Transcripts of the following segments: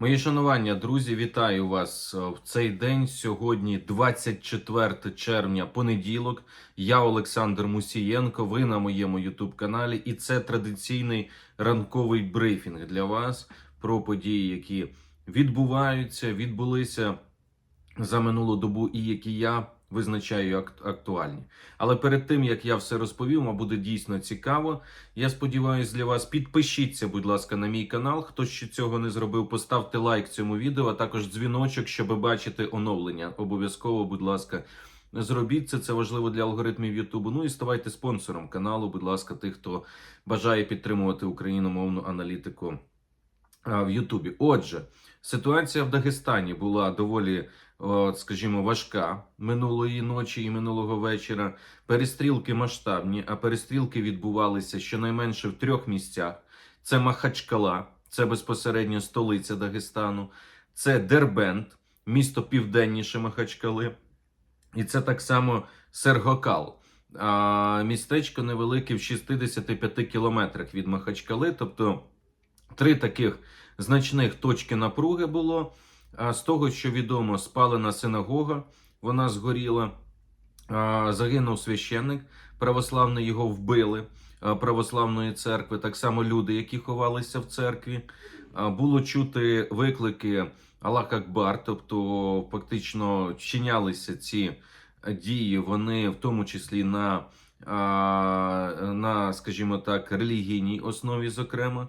Мої шанування, друзі, вітаю вас е, в цей день. Сьогодні 24 червня, понеділок. Я Олександр Мусієнко. Ви на моєму Ютуб каналі, і це традиційний ранковий брифінг для вас про події, які відбуваються, відбулися за минулу добу, і які я визначаю актуальні. Але перед тим як я все розповім, а буде дійсно цікаво. Я сподіваюся для вас. Підпишіться, будь ласка, на мій канал. Хто ще цього не зробив, поставте лайк цьому відео, а також дзвіночок, щоб бачити оновлення. Обов'язково, будь ласка, зробіть це. Це важливо для алгоритмів Ютубу. Ну і ставайте спонсором каналу. Будь ласка, тих, хто бажає підтримувати україномовну аналітику в Ютубі. Отже, ситуація в Дагестані була доволі. От, скажімо, важка минулої ночі і минулого вечора. Перестрілки масштабні, а перестрілки відбувалися щонайменше в трьох місцях: це Махачкала, це безпосередньо столиця Дагестану, це Дербент, місто південніше Махачкали, і це так само Сергокал. А, містечко невелике в 65 кілометрах від Махачкали, тобто три таких значних точки напруги було. З того, що відомо, спалена синагога, вона згоріла. Загинув священник православний, його вбили православної церкви. Так само люди, які ховалися в церкві. Було чути виклики Аллах Акбар, тобто фактично вчинялися ці дії, вони в тому числі на, на скажімо так, релігійній основі, зокрема.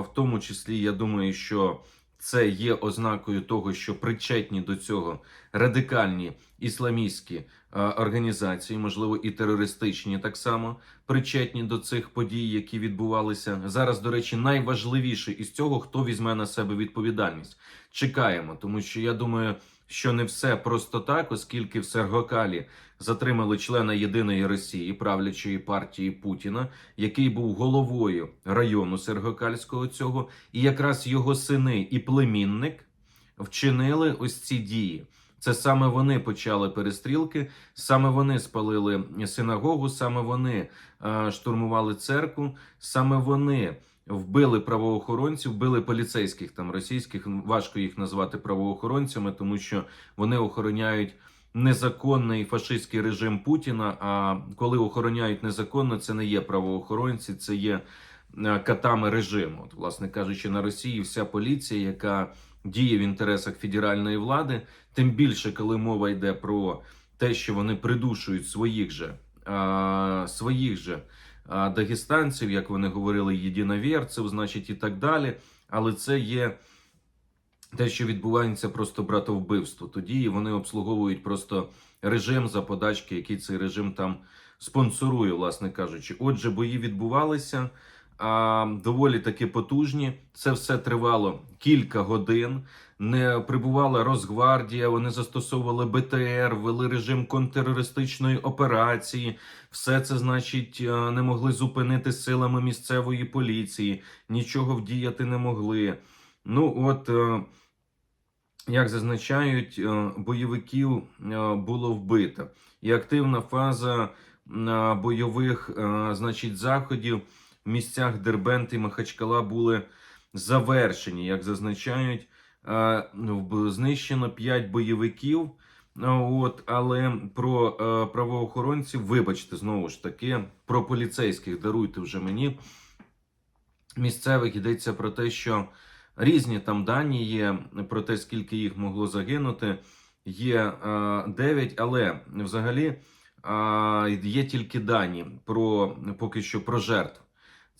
В тому числі, я думаю, що це є ознакою того, що причетні до цього радикальні ісламістські е, організації, можливо, і терористичні, так само причетні до цих подій, які відбувалися зараз. До речі, найважливіше із цього, хто візьме на себе відповідальність. Чекаємо, тому що я думаю, що не все просто так, оскільки в Сергокалі затримали члена єдиної Росії, правлячої партії Путіна, який був головою району Сергокальського цього, і якраз його сини і племінник вчинили ось ці дії. Це саме вони почали перестрілки, саме вони спалили синагогу, саме вони е, штурмували церкву, саме вони вбили правоохоронців, вбили поліцейських там російських. Важко їх назвати правоохоронцями, тому що вони охороняють незаконний фашистський режим Путіна. А коли охороняють незаконно, це не є правоохоронці, це є е, катами режиму. От, власне кажучи, на Росії вся поліція, яка діє в інтересах федеральної влади, тим більше, коли мова йде про те, що вони придушують своїх же а, своїх же дагестанців, як вони говорили, єдиновірців, значить, і так далі. Але це є те, що відбувається просто братовбивство. Тоді вони обслуговують просто режим за подачки, який цей режим там спонсорує, власне кажучи. Отже, бої відбувалися. А, доволі таки потужні. Це все тривало кілька годин. Не прибувала Росгвардія, вони застосовували БТР, ввели режим контртерористичної операції. Все це, значить, е, не могли зупинити силами місцевої поліції, нічого вдіяти не могли. Ну, от, е, як зазначають, е, бойовиків було вбито. І активна фаза бойових, значить, заходів в місцях Дербент і Махачкала були завершені. Як зазначають, знищено 5 бойовиків. От, але про правоохоронців, вибачте, знову ж таки, про поліцейських даруйте вже мені. Місцевих йдеться про те, що різні там дані є про те, скільки їх могло загинути. Є 9, але взагалі є тільки дані про поки що про жертв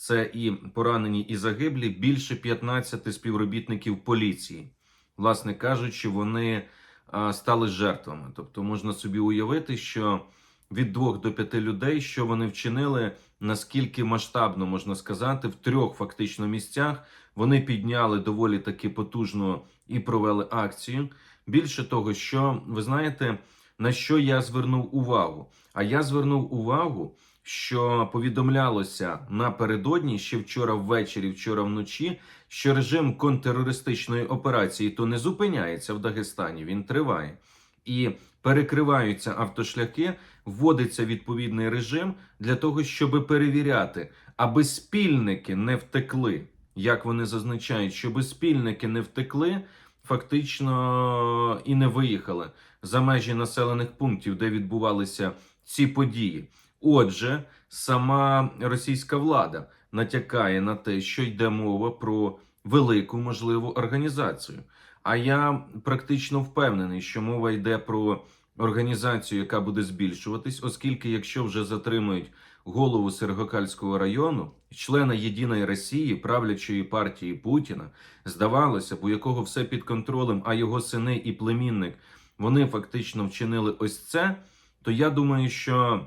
це і поранені, і загиблі, більше 15 співробітників поліції. Власне кажучи, вони а, стали жертвами. Тобто можна собі уявити, що від двох до п'яти людей, що вони вчинили, наскільки масштабно можна сказати, в трьох фактично місцях вони підняли доволі таки потужно і провели акцію. Більше того, що ви знаєте, на що я звернув увагу? А я звернув увагу що повідомлялося напередодні ще вчора ввечері, вчора вночі, що режим контртерористичної операції то не зупиняється в Дагестані, він триває. І перекриваються автошляхи, вводиться відповідний режим для того, щоб перевіряти, аби спільники не втекли як вони зазначають, щоб спільники не втекли, фактично і не виїхали за межі населених пунктів, де відбувалися ці події. Отже, сама російська влада натякає на те, що йде мова про велику можливу організацію. А я практично впевнений, що мова йде про організацію, яка буде збільшуватись, оскільки, якщо вже затримують голову Сергокальського району, члена Єдиної Росії, правлячої партії Путіна, здавалося б, у якого все під контролем, а його сини і племінник вони фактично вчинили ось це, то я думаю, що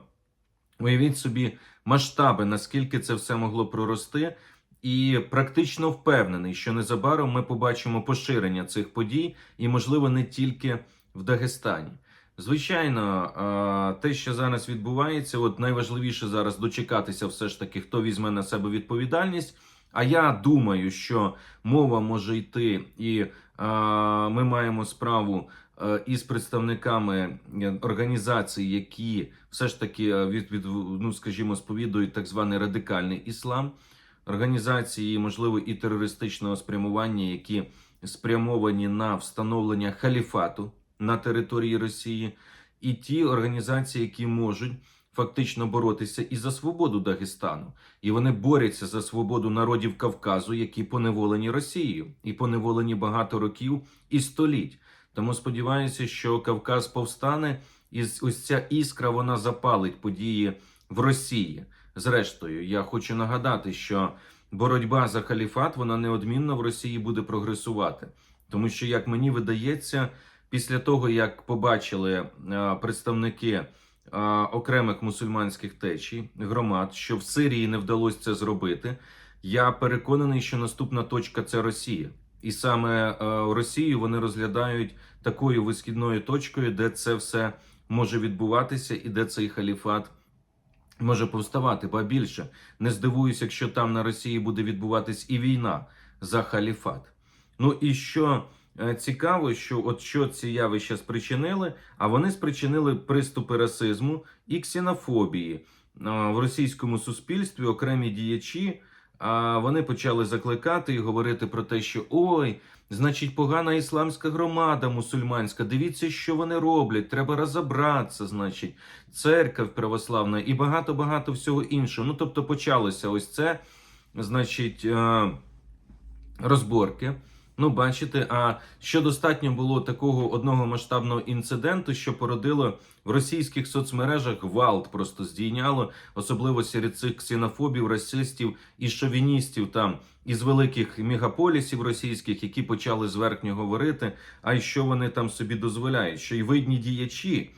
уявіть собі масштаби, наскільки це все могло прорости, і практично впевнений, що незабаром ми побачимо поширення цих подій, і, можливо, не тільки в Дагестані. Звичайно, те, що зараз відбувається, от найважливіше зараз дочекатися, все ж таки, хто візьме на себе відповідальність. А я думаю, що мова може йти, і ми маємо справу е, із представниками е, організацій, які все ж таки е, від, від ну скажімо, сповідують так званий радикальний іслам, організації, можливо, і терористичного спрямування, які спрямовані на встановлення халіфату на території Росії, і ті організації, які можуть фактично боротися і за свободу Дагестану, і вони борються за свободу народів Кавказу, які поневолені Росією, і поневолені багато років і століть. Тому сподіваюся, що Кавказ повстане, і ось ця іскра вона запалить події в Росії. Зрештою, я хочу нагадати, що боротьба за халіфат вона неодмінно в Росії буде прогресувати, тому що, як мені видається, після того як побачили е, представники е, окремих мусульманських течій громад, що в Сирії не вдалося це зробити, я переконаний, що наступна точка це Росія. І саме е, Росію вони розглядають такою висхідною точкою, де це все може відбуватися, і де цей халіфат може повставати. Ба більше не здивуюся, якщо там на Росії буде відбуватись і війна за халіфат. Ну і що е, цікаво, що от що ці явища спричинили, а вони спричинили приступи расизму і ксенофобії в російському суспільстві. Окремі діячі. А вони почали закликати і говорити про те, що ой, значить, погана ісламська громада мусульманська. Дивіться, що вони роблять. Треба розібратися, значить, церква православна і багато багато всього іншого. Ну тобто, почалося ось це, значить, е, розборки. Ну, бачите, а що достатньо було такого одного масштабного інциденту, що породило в російських соцмережах гвалт просто здійняло, особливо серед цих ксенофобів, расистів і шовіністів там із великих мегаполісів російських, які почали зверхньо говорити, а й що вони там собі дозволяють, що й видні діячі.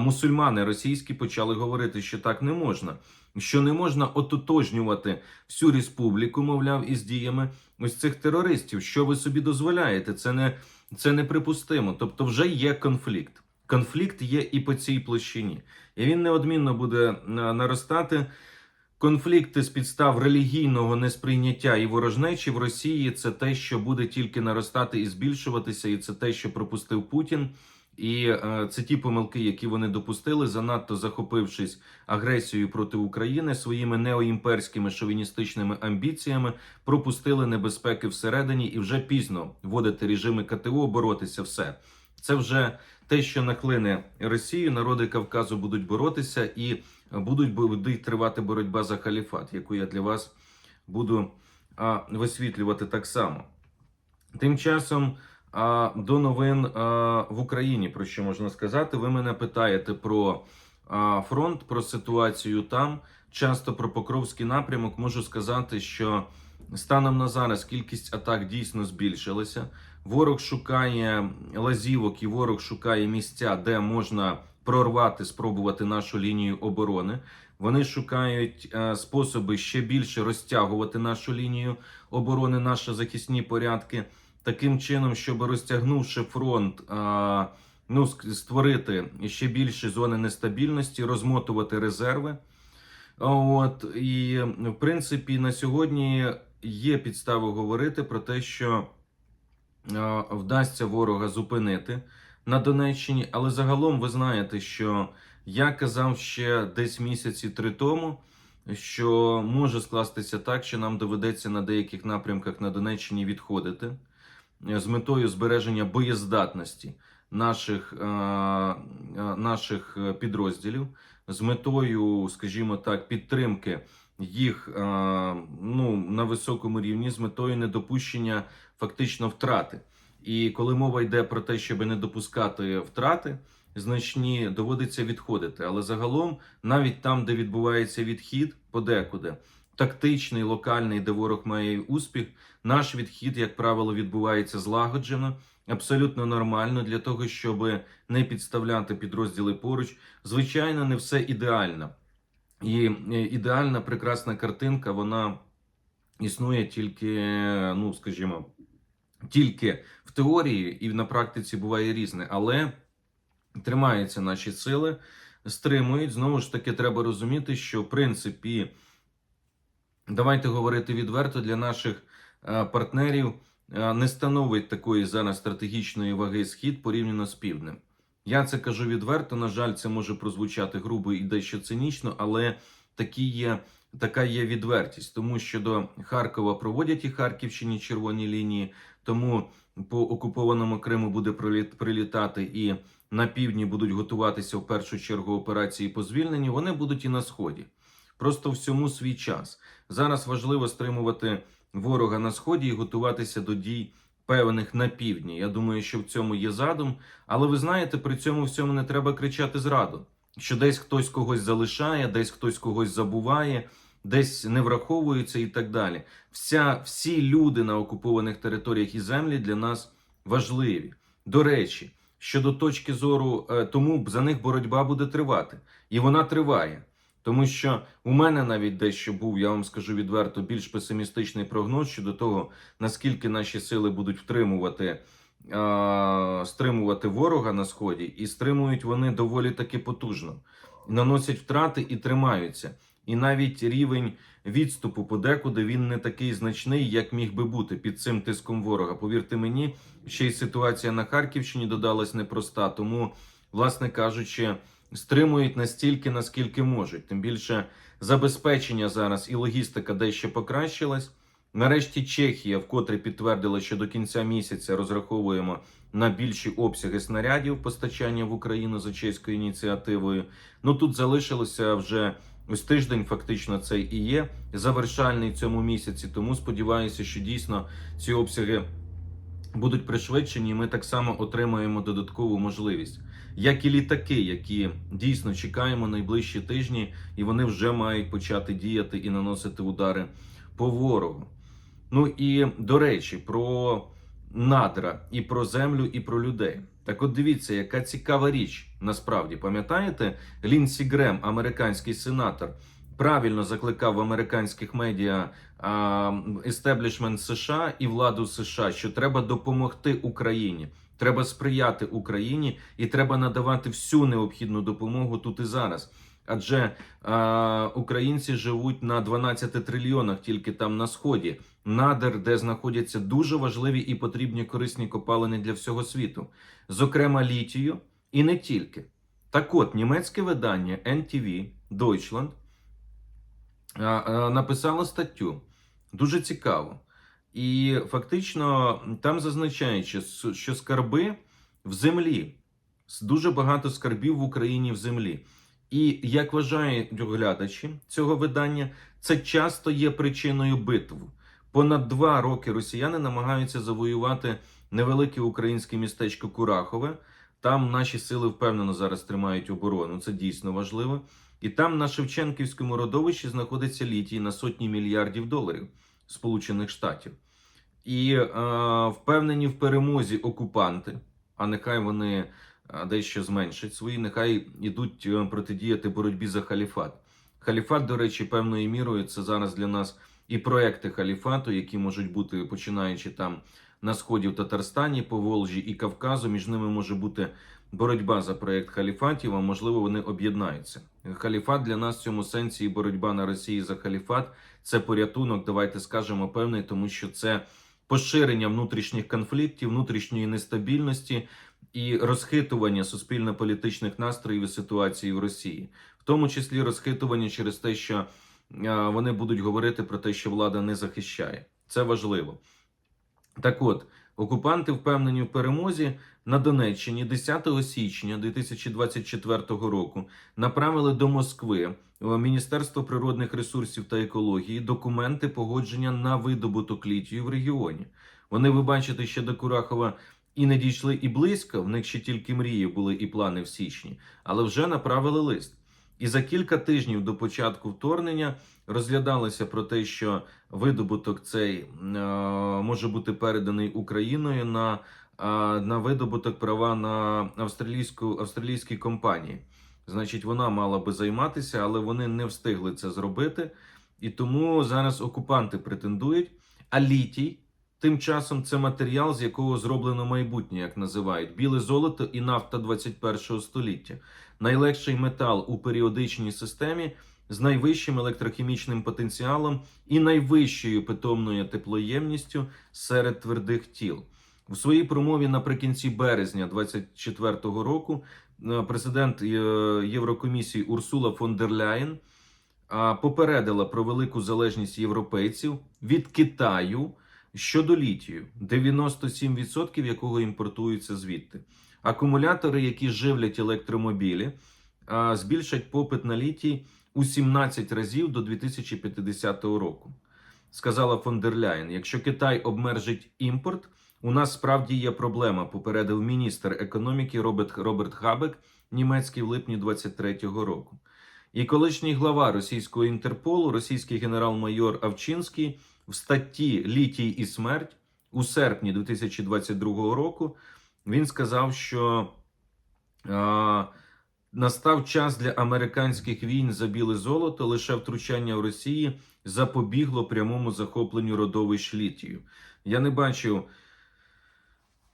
Мусульмани російські почали говорити, що так не можна, що не можна ототожнювати всю республіку, мовляв, із діями ось цих терористів. Що ви собі дозволяєте? Це не це неприпустимо. Тобто, вже є конфлікт. Конфлікт є і по цій площині, і він неодмінно буде наростати. Конфлікти з підстав релігійного несприйняття і ворожнечі в Росії це те, що буде тільки наростати і збільшуватися, і це те, що пропустив Путін. І е, це ті помилки, які вони допустили, занадто захопившись агресією проти України своїми неоімперськими шовіністичними амбіціями, пропустили небезпеки всередині і вже пізно вводити режими КТО, боротися все. Це вже те, що наклине Росію, народи Кавказу будуть боротися і будуть буде тривати боротьба за халіфат, яку я для вас буду а, висвітлювати так само. Тим часом. А до новин а, в Україні про що можна сказати? Ви мене питаєте про а, фронт, про ситуацію там. Часто про Покровський напрямок можу сказати, що станом на зараз кількість атак дійсно збільшилася. Ворог шукає лазівок і ворог шукає місця, де можна прорвати, спробувати нашу лінію оборони. Вони шукають е, способи ще більше розтягувати нашу лінію оборони, наші захисні порядки таким чином, щоб розтягнувши фронт, ну створити ще більші зони нестабільності, розмотувати резерви. От і в принципі на сьогодні є підстави говорити про те, що вдасться ворога зупинити на Донеччині, але загалом ви знаєте, що я казав ще десь місяці три тому. що може скластися так, що нам доведеться на деяких напрямках на Донеччині відходити з метою збереження боєздатності наших, е, е, наших е, підрозділів, з метою, скажімо так, підтримки їх ну, на високому рівні, з метою недопущення фактично втрати. І коли мова йде про те, щоб не допускати втрати, значні доводиться відходити. Але загалом, навіть там, де відбувається відхід, подекуди тактичний, локальний, де ворог має успіх, наш відхід, як правило, відбувається злагоджено, абсолютно нормально для того, щоб не підставляти підрозділи поруч. Звичайно, не все ідеально. І е, ідеальна прекрасна картинка, вона існує тільки, ну скажімо, тільки в теорії і на практиці буває різне, але тримаються наші сили, стримують. Знову ж таки, треба розуміти, що в принципі, давайте говорити відверто, для наших е, партнерів е, не становить такої зараз стратегічної ваги схід порівняно з півднем. Я це кажу відверто. На жаль, це може прозвучати грубо і дещо цинічно, але такі є, така є відвертість, тому що до Харкова проводять і Харківщині червоні лінії, тому по окупованому Криму буде приліт- прилітати і на півдні будуть готуватися в першу чергу операції по звільненню. Вони будуть і на сході. Просто всьому свій час. Зараз важливо стримувати ворога на сході і готуватися до дій певних на півдні. Я думаю, що в цьому є задум. Але ви знаєте, при цьому всьому не треба кричати зраду, що десь хтось когось залишає, десь хтось когось забуває, десь не враховується і так далі. Вся, всі люди на окупованих територіях і землі для нас важливі. До речі, щодо точки зору, е, тому за них боротьба буде тривати, і вона триває. Тому що у мене навіть дещо був, я вам скажу відверто, більш песимістичний прогноз щодо того, наскільки наші сили будуть втримувати, стримувати ворога на сході, і стримують вони доволі таки потужно, наносять втрати і тримаються. І навіть рівень відступу подекуди він не такий значний, як міг би бути під цим тиском ворога. Повірте мені, ще й ситуація на Харківщині додалась непроста. Тому, власне кажучи, стримують настільки, наскільки можуть. Тим більше забезпечення зараз і логістика дещо покращилась. Нарешті Чехія вкотре підтвердила, що до кінця місяця розраховуємо на більші обсяги снарядів постачання в Україну за чеською ініціативою. Ну тут залишилося вже ось тиждень, фактично цей і є завершальний цьому місяці. Тому сподіваюся, що дійсно ці обсяги будуть пришвидшені, і ми так само отримаємо додаткову можливість, як і літаки, які дійсно чекаємо найближчі тижні, і вони вже мають почати діяти і наносити удари по ворогу. Ну і до речі, про надра, і про землю, і про людей. Так от дивіться, яка цікава річ насправді. Пам'ятаєте, Лінсі Грем, американський сенатор, правильно закликав в американських медіа естеблішмент США і владу США, що треба допомогти Україні. Треба сприяти Україні і треба надавати всю необхідну допомогу тут і зараз. Адже е, українці живуть на 12 трильйонах тільки там на сході, надер, де знаходяться дуже важливі і потрібні корисні копалини для всього світу, зокрема літію, і не тільки. Так от, німецьке видання NTV Deutschland е, е, написало статтю дуже цікаво. І фактично там зазначаючи, що скарби в землі, дуже багато скарбів в Україні в землі. І як вважають глядачі цього видання, це часто є причиною битв. Понад два роки росіяни намагаються завоювати невелике українське містечко Курахове. Там наші сили впевнено зараз тримають оборону. Це дійсно важливо. І там на Шевченківському родовищі знаходиться літій на сотні мільярдів доларів Сполучених Штатів. І е, впевнені в перемозі окупанти, а нехай вони е, дещо зменшать свої, нехай ідуть е, протидіяти боротьбі за халіфат. Халіфат, до речі, певною мірою це зараз для нас і проекти халіфату, які можуть бути починаючи там на сході в Татарстані, по Волжі і Кавказу. Між ними може бути боротьба за проект халіфатів. А можливо, вони об'єднаються. Халіфат для нас в цьому сенсі і боротьба на Росії за халіфат це порятунок. Давайте скажемо певний, тому що це поширення внутрішніх конфліктів, внутрішньої нестабільності і розхитування суспільно-політичних настроїв і ситуації в Росії, в тому числі розхитування через те, що вони будуть говорити про те, що влада не захищає. Це важливо. Так от, окупанти впевнені в перемозі на Донеччині 10 січня 2024 року направили до Москви в Міністерство природних ресурсів та екології документи погодження на видобуток літію в регіоні. Вони, ви бачите, ще до Курахова і не дійшли і близько. В них ще тільки мрії були і плани в січні, але вже направили лист. І за кілька тижнів до початку вторгнення розглядалося про те, що видобуток цей е, може бути переданий Україною на, е, на видобуток права на австралійську австралійській компанії. Значить, вона мала би займатися, але вони не встигли це зробити. І тому зараз окупанти претендують. А літій тим часом це матеріал, з якого зроблено майбутнє, як називають біле золото і нафта 21 століття. Найлегший метал у періодичній системі з найвищим електрохімічним потенціалом і найвищою питомною теплоємністю серед твердих тіл. У своїй промові наприкінці березня 2024 року е, президент е, Єврокомісії Урсула фон дер Ляєн попередила про велику залежність європейців від Китаю щодо літію, 97% якого імпортуються звідти. Акумулятори, які живлять електромобілі, збільшать попит на літій у 17 разів до 2050 року. Сказала фон дер Ляєн. Якщо Китай обмежить імпорт, у нас справді є проблема. Попередив міністр економіки Роберт, Роберт Хабек, німецький в липні 23-го року. І колишній глава російського інтерполу, російський генерал-майор Авчинський, в статті Літій і смерть у серпні 2022 року він сказав, що а, настав час для американських війн за біле золото, лише втручання в Росії запобігло прямому захопленню родовищ літію. Я не бачив.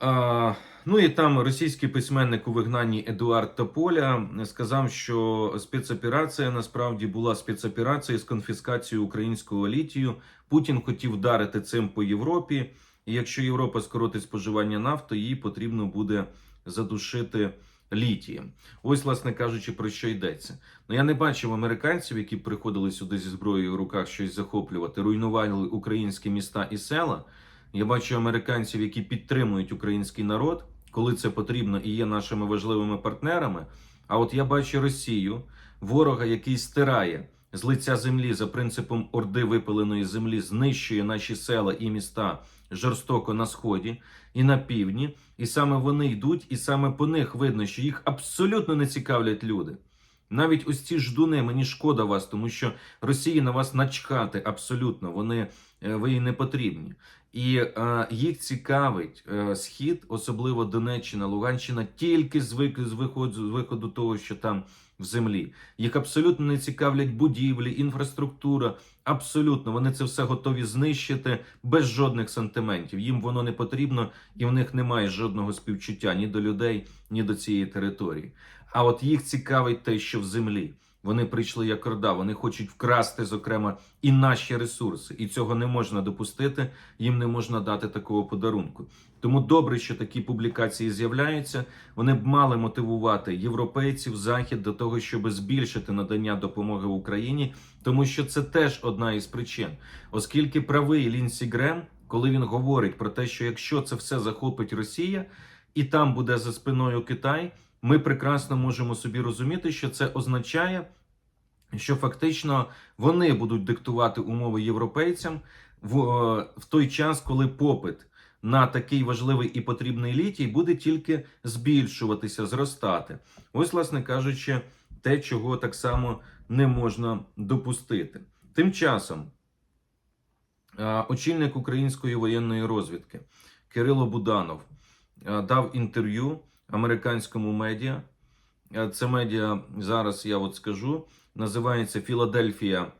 А, ну і там російський письменник у вигнанні Едуард Тополя сказав, що спецоперація насправді була спецоперацією з конфіскацією українського літію. Путін хотів вдарити цим по Європі. І якщо Європа скоротить споживання нафти, їй потрібно буде задушити літієм. Ось, власне кажучи, про що йдеться. Ну я не бачив американців, які приходили сюди зі зброєю в руках щось захоплювати, руйнували українські міста і села. Я бачу американців, які підтримують український народ, коли це потрібно і є нашими важливими партнерами. А от я бачу Росію, ворога, який стирає з лиця землі за принципом орди випаленої землі, знищує наші села і міста жорстоко на сході і на півдні. І саме вони йдуть, і саме по них видно, що їх абсолютно не цікавлять люди. Навіть ось ці ждуни, мені шкода вас, тому що Росії на вас начхати абсолютно. Вони ви їй не потрібні. І е, їх цікавить е, схід, особливо Донеччина, Луганщина, тільки з виходу, з виходу того, що там в землі. Їх абсолютно не цікавлять будівлі, інфраструктура. Абсолютно, вони це все готові знищити без жодних сантиментів. Їм воно не потрібно, і в них немає жодного співчуття ні до людей, ні до цієї території. А от їх цікавить те, що в землі. Вони прийшли як орда, вони хочуть вкрасти, зокрема, і наші ресурси, і цього не можна допустити. Їм не можна дати такого подарунку. Тому добре, що такі публікації з'являються. Вони б мали мотивувати європейців, захід до того, щоб збільшити надання допомоги Україні, тому що це теж одна із причин, оскільки правий Лінсі Грем, коли він говорить про те, що якщо це все захопить Росія, і там буде за спиною Китай. Ми прекрасно можемо собі розуміти, що це означає, що фактично вони будуть диктувати умови європейцям в, е, в той час, коли попит на такий важливий і потрібний літій буде тільки збільшуватися, зростати. Ось, власне кажучи, те, чого так само не можна допустити. Тим часом е, очільник української воєнної розвідки Кирило Буданов е, дав інтерв'ю американському медіа. Е, Це медіа зараз я от скажу. Називається Філадельфія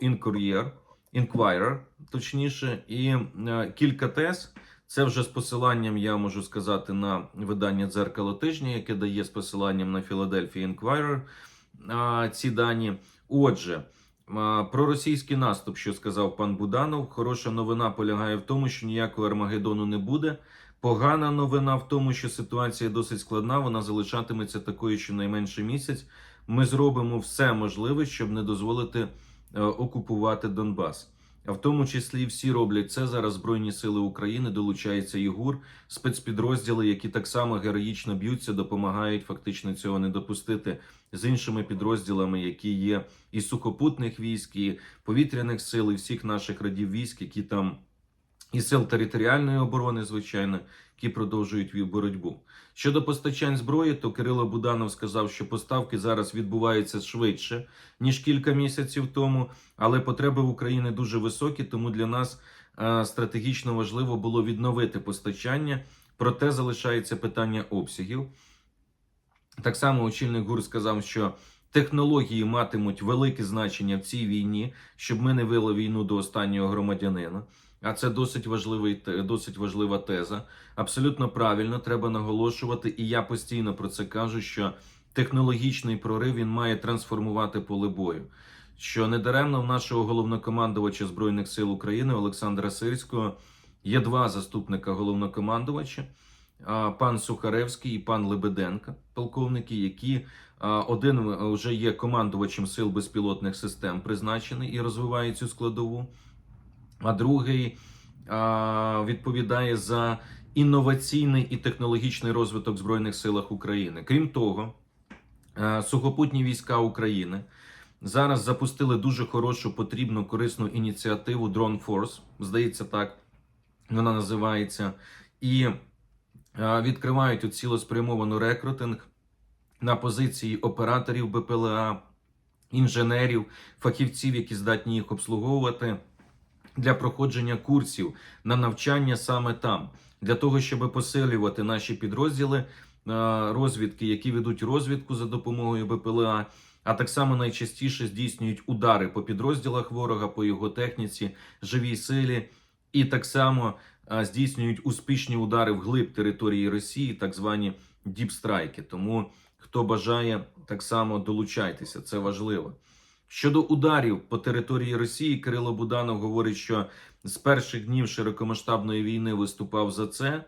Інкур'єр, Inquirer, точніше, і е, кілька тез. Це вже з посиланням, я можу сказати, на видання дзеркало тижня, яке дає з посиланням на Inquirer а, ці дані. Отже, про російський наступ, що сказав пан Буданов, хороша новина полягає в тому, що ніякого Армагеддону не буде. Погана новина в тому, що ситуація досить складна, вона залишатиметься такою щонайменше місяць. Ми зробимо все можливе, щоб не дозволити е, окупувати Донбас. А в тому числі всі роблять це зараз Збройні Сили України, долучається ЄГУР, спецпідрозділи, які так само героїчно б'ються, допомагають фактично цього не допустити з іншими підрозділами, які є і сухопутних військ, і повітряних сил, і всіх наших родів військ, які там і сил територіальної оборони, звичайно, які продовжують боротьбу. Щодо постачань зброї, то Кирило Буданов сказав, що поставки зараз відбуваються швидше ніж кілька місяців тому, але потреби в Україні дуже високі, тому для нас е, стратегічно важливо було відновити постачання. Проте залишається питання обсягів. Так само очільник ГУР сказав, що технології матимуть велике значення в цій війні, щоб ми не вели війну до останнього громадянина. А це досить важливий досить важлива теза. Абсолютно правильно треба наголошувати, і я постійно про це кажу, що технологічний прорив він має трансформувати поле бою. Що недаремно в нашого головнокомандувача Збройних сил України Олександра Сирського є два заступника головнокомандувача: пан Сухаревський і пан Лебеденко, полковники, які один вже є командувачем сил безпілотних систем, призначений і розвиває цю складову а другий відповідає за інноваційний і технологічний розвиток в Збройних силах України. Крім того, а, сухопутні війська України зараз запустили дуже хорошу, потрібну, корисну ініціативу Drone Force, здається, так вона називається, і а, відкривають у цілеспрямовану рекрутинг на позиції операторів БПЛА, інженерів, фахівців, які здатні їх обслуговувати для проходження курсів на навчання саме там, для того, щоб посилювати наші підрозділи е, розвідки, які ведуть розвідку за допомогою БПЛА, а так само найчастіше здійснюють удари по підрозділах ворога, по його техніці, живій силі, і так само е, здійснюють успішні удари в глиб території Росії, так звані діпстрайки. Тому хто бажає, так само долучайтеся, це важливо. Щодо ударів по території Росії, Кирило Буданов говорить, що з перших днів широкомасштабної війни виступав за це,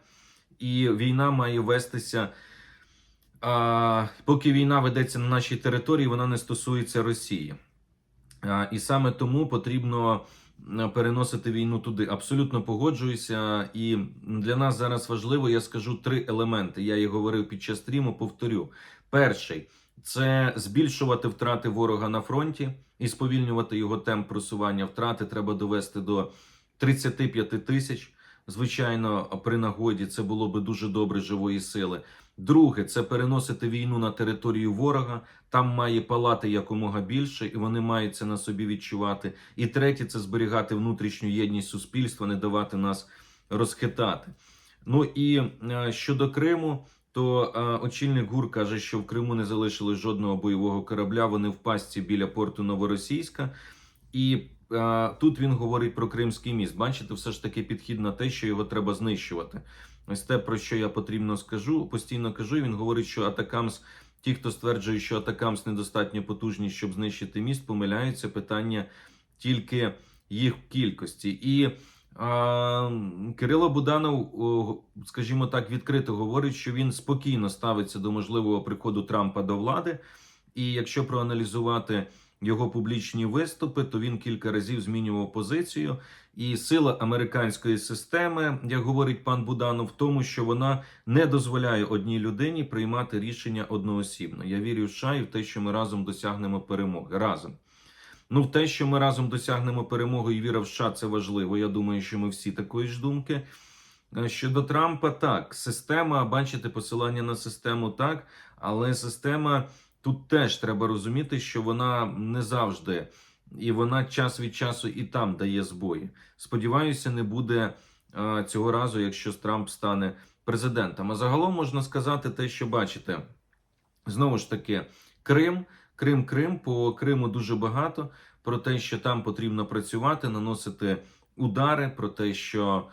і війна має вестися. А, поки війна ведеться на нашій території, вона не стосується Росії. А, і саме тому потрібно переносити війну туди. Абсолютно погоджуюся. І для нас зараз важливо, я скажу три елементи. Я їх говорив під час стріму, повторю. Перший це збільшувати втрати ворога на фронті і сповільнювати його темп просування. Втрати треба довести до 35 тисяч. Звичайно, при нагоді це було би дуже добре живої сили. Друге, це переносити війну на територію ворога. Там має палати якомога більше, і вони мають це на собі відчувати. І третє це зберігати внутрішню єдність суспільства, не давати нас розхитати. Ну і е, щодо Криму, то е, очільник ГУР каже, що в Криму не залишилось жодного бойового корабля. Вони в пастці біля порту Новоросійська. І е, тут він говорить про Кримський міст. Бачите, все ж таки підхід на те, що його треба знищувати. Ось те, про що я потрібно скажу, постійно кажу. Він говорить, що Атакамс, ті, хто стверджує, що Атакамс недостатньо потужні, щоб знищити міст, помиляються. Питання тільки їх кількості. І а, Кирило Буданов, скажімо так, відкрито говорить, що він спокійно ставиться до можливого приходу Трампа до влади. І якщо проаналізувати його публічні виступи, то він кілька разів змінював позицію. І сила американської системи, як говорить пан Буданов, в тому, що вона не дозволяє одній людині приймати рішення одноосібно. Я вірю в США і в те, що ми разом досягнемо перемоги. Разом. Ну, в те, що ми разом досягнемо перемоги і віра в США, це важливо. Я думаю, що ми всі такої ж думки. Е, Щодо Трампа, так, система, бачите, посилання на систему так, але система тут теж треба розуміти, що вона не завжди, і вона час від часу і там дає збої. Сподіваюся, не буде е, цього разу, якщо Трамп стане президентом. А загалом можна сказати те, що бачите, знову ж таки, Крим, Крим, Крим, по Криму дуже багато. Про те, що там потрібно працювати, наносити удари, про те, що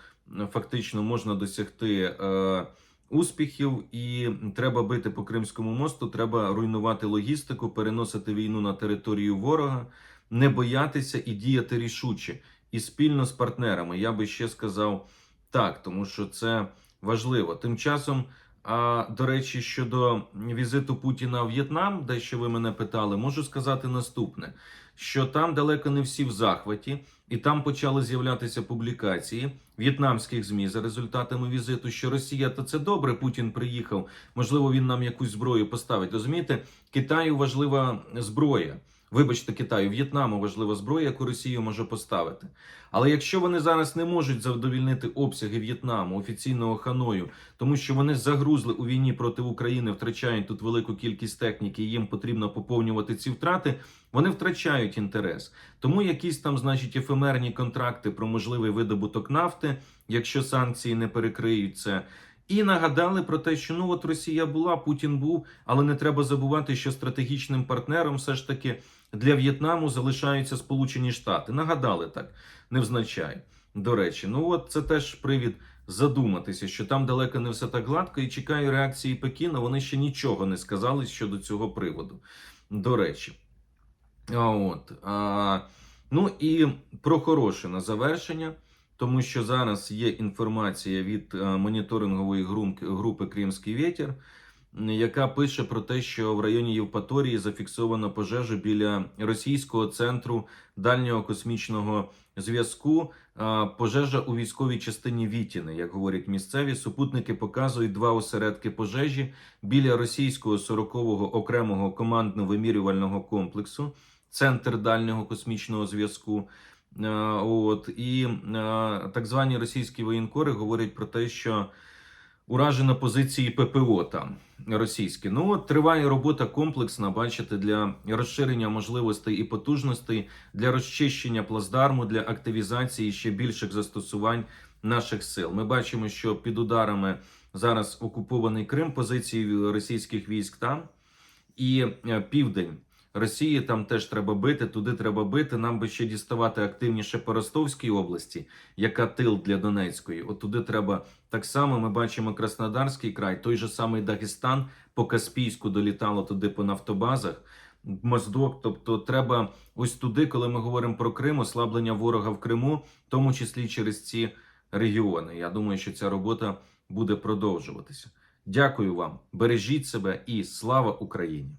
фактично можна досягти е, успіхів, і треба бити по Кримському мосту, треба руйнувати логістику, переносити війну на територію ворога, не боятися і діяти рішуче і спільно з партнерами. Я би ще сказав так, тому що це важливо. Тим часом. А до речі, щодо візиту Путіна в В'єтнам, де що ви мене питали, можу сказати наступне: що там далеко не всі в захваті, і там почали з'являтися публікації в'єтнамських змі за результатами візиту, що Росія то це добре. Путін приїхав. Можливо, він нам якусь зброю поставить. Розумієте, Китаю важлива зброя. Вибачте, Китаю, В'єтнаму важлива зброя, яку Росія може поставити. Але якщо вони зараз не можуть задовільнити обсяги В'єтнаму, офіційного Ханою, тому що вони загрузли у війні проти України, втрачають тут велику кількість техніки, і їм потрібно поповнювати ці втрати. Вони втрачають інтерес. Тому якісь там, значить, ефемерні контракти про можливий видобуток нафти, якщо санкції не перекриють це. І нагадали про те, що ну от Росія була, Путін був, але не треба забувати, що стратегічним партнером все ж таки для В'єтнаму залишаються Сполучені Штати. Нагадали так, невзначай. До речі, ну от це теж привід задуматися, що там далеко не все так гладко, і чекаю реакції Пекіна. Вони ще нічого не сказали щодо цього приводу. До речі, от а, ну і про хороше на завершення. Тому що зараз є інформація від е, моніторингової групи Кримський вітер, яка пише про те, що в районі Євпаторії зафіксовано пожежу біля російського центру дальнього космічного зв'язку. Пожежа у військовій частині Вітіни, як говорять місцеві. Супутники показують два осередки пожежі біля російського 40-го окремого командно-вимірювального комплексу, центр дальнього космічного зв'язку. От і так звані російські воєнкори говорять про те, що уражено позиції ППО там російські. Ну триває робота комплексна, бачите, для розширення можливостей і потужностей, для розчищення плацдарму, для активізації ще більших застосувань наших сил. Ми бачимо, що під ударами зараз окупований Крим, позиції російських військ там і е, південь. Росії там теж треба бити, туди треба бити. Нам би ще діставати активніше по Ростовській області, яка тил для Донецької. От туди треба так само. Ми бачимо Краснодарський край, той же самий Дагестан по Каспійську долітало туди по нафтобазах. Моздок, тобто треба ось туди, коли ми говоримо про Крим, ослаблення ворога в Криму, в тому числі через ці регіони. Я думаю, що ця робота буде продовжуватися. Дякую вам, бережіть себе і слава Україні!